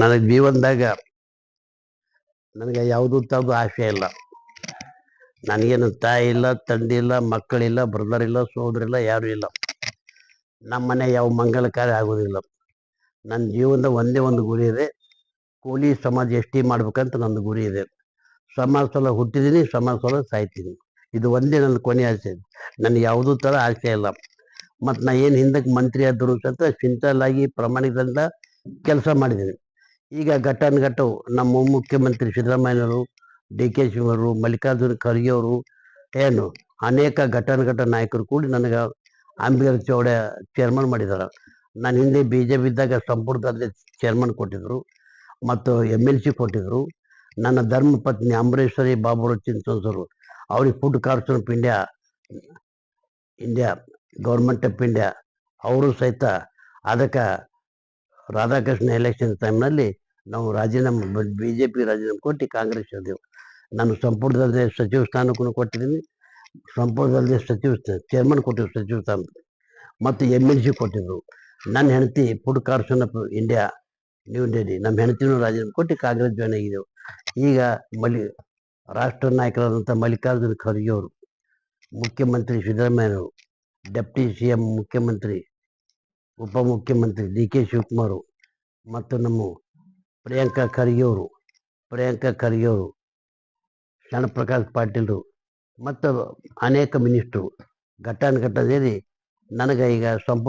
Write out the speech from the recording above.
ನನಗೆ ಜೀವನದಾಗ ನನಗೆ ಯಾವುದೂ ತದ್ದು ಆಸೆ ಇಲ್ಲ. ನನಗೇನು ತಾಯಿ ಇಲ್ಲ, ತಂದೆ ಇಲ್ಲ ಮಕ್ಕಳಿಲ್ಲ ಬ್ರದರ್ ಇಲ್ಲ, ಸೋದರ ಇಲ್ಲ, ಯಾರೂ ಇಲ್ಲ. ನಮ್ಮ ಮನೆ ಯಾವ ಮಂಗಲ ಆಗೋದಿಲ್ಲ. ನನ್ನ ಜೀವನದ ಒಂದೇ ಒಂದು ಗುರಿ ಇದೆ. ಕೂಲಿ ಸಮಾಜ ಎಷ್ಟಿ ಮಾಡ್ಬೇಕಂತ ನನ್ನ ಗುರಿ ಇದೆ. ಸಮಾಜ ಸಲ ಹುಟ್ಟಿದ್ದೀನಿ, ಸಮಾಜ ಸಲ ಸಾಯ್ತೀನಿ. ಇದು ಒಂದೇ ನನ್ನ ಕೊನೆ ಆಸೆ. ನನಗೆ ಯಾವುದೂ ಥರ ಆಸೆ ಇಲ್ಲ. ಮತ್ತು ನಾ ಏನು ಹಿಂದಕ್ಕೆ ಮಂತ್ರಿ ಆದರು ಅಂತ ಸಿಂಪಲ್ ಆಗಿ ಪ್ರಾಮಾಣಿಕದಿಂದ ಕೆಲಸ ಮಾಡಿದ್ದೀನಿ ಈಗ ಘಟ್ಟಾನುಘಟ್ಟು ನಮ್ಮ ಮುಖ್ಯಮಂತ್ರಿ ಸಿದ್ದರಾಮಯ್ಯನವರು ಡಿ ಕೆ ಶಿವರು, ಮಲ್ಲಿಕಾರ್ಜುನ ಖರ್ಗೆ ಅವರು, ಏನು ಅನೇಕ ಘಟ್ಟಾನುಘಟ್ಟ ನಾಯಕರು ಕೂಡಿ ನನಗೆ ಅಂಬೇಡ್ಕರ್ ಚೌಡ ಚೇರ್ಮನ್ ಮಾಡಿದ್ದಾರೆ. ನಾನು ಹಿಂದೆ ಬಿ ಜೆ ಪಿ ಇದ್ದಾಗ ಸಂಪುಟದಲ್ಲಿ ಚೇರ್ಮನ್ ಕೊಟ್ಟಿದ್ದರು ಮತ್ತು ಎಂ ಎಲ್ ಸಿ ಕೊಟ್ಟಿದ್ದರು. ನನ್ನ ಧರ್ಮ ಪತ್ನಿ ಅಂಬರೀಶ್ವರಿ ಬಾಬುರು ಚಿಂತೋನ್ಸರು ಅವ್ರಿಗೆ food corporation of India India government of India ಅವರು ಸಹಿತ ಅದಕ್ಕೆ ರಾಧಾಕೃಷ್ಣ ಎಲೆಕ್ಷನ್ ಟೈಮ್ನಲ್ಲಿ ನಾವು ರಾಜೀನಾಮೆ ಬಿ ಜೆ ಪಿ ರಾಜೀನಾಮೆ ಕೊಟ್ಟು ಕಾಂಗ್ರೆಸ್ ಹೋದೆವು ನಾನು ಸಂಪುಟದಲ್ಲಿ ಸಚಿವ ಸ್ಥಾನಕ್ಕೂ ಕೊಟ್ಟಿದ್ದೀನಿ. ಸಂಪುಟದಲ್ಲಿ ಸಚಿವ ಚೇರ್ಮನ್ ಕೊಟ್ಟಿದ್ರು ಸಚಿವ ಸ್ಥಾನ ಮತ್ತು ಎಂ ಎಲ್ ಸಿ ಕೊಟ್ಟಿದ್ರು. ನನ್ನ ಹೆಂಡತಿ food corporation of India, New Delhi, ನಮ್ಮ ಹೆಂಡತಿನೂ ರಾಜೀನಾಮೆ ಕೊಟ್ಟು ಕಾಂಗ್ರೆಸ್ ಜಾಯ್ನ್ ಆಗಿದ್ದೆವು. ಈಗ ಮಲ್ಲಿ, ರಾಷ್ಟ್ರ ನಾಯಕರಾದಂಥ ಮಲ್ಲಿಕಾರ್ಜುನ ಖರ್ಗೆ ಅವರು, ಮುಖ್ಯಮಂತ್ರಿ ಸಿದ್ದರಾಮಯ್ಯನವರು ಡೆಪ್ಟಿ ಸಿ ಎಂ ಮುಖ್ಯಮಂತ್ರಿ ಉಪಮುಖ್ಯಮಂತ್ರಿ ಡಿ ಕೆ ಶಿವಕುಮಾರ್ ಮತ್ತು ನಮ್ಮ ಪ್ರಿಯಾಂಕಾ ಖರ್ಗೆ ಅವರು ಪ್ರಿಯಾಂಕಾ ಖರ್ಗೆ ಅವರು ಶರಣಪ್ರಕಾಶ್ ಪಾಟೀಲ್ರು ಮತ್ತು ಅನೇಕ ಮಿನಿಸ್ಟ್ರು ಘಟ್ಟಾನುಘಟ್ಟ ಸೇರಿ ನನಗೆ ಈಗ ಸಂಪುಟ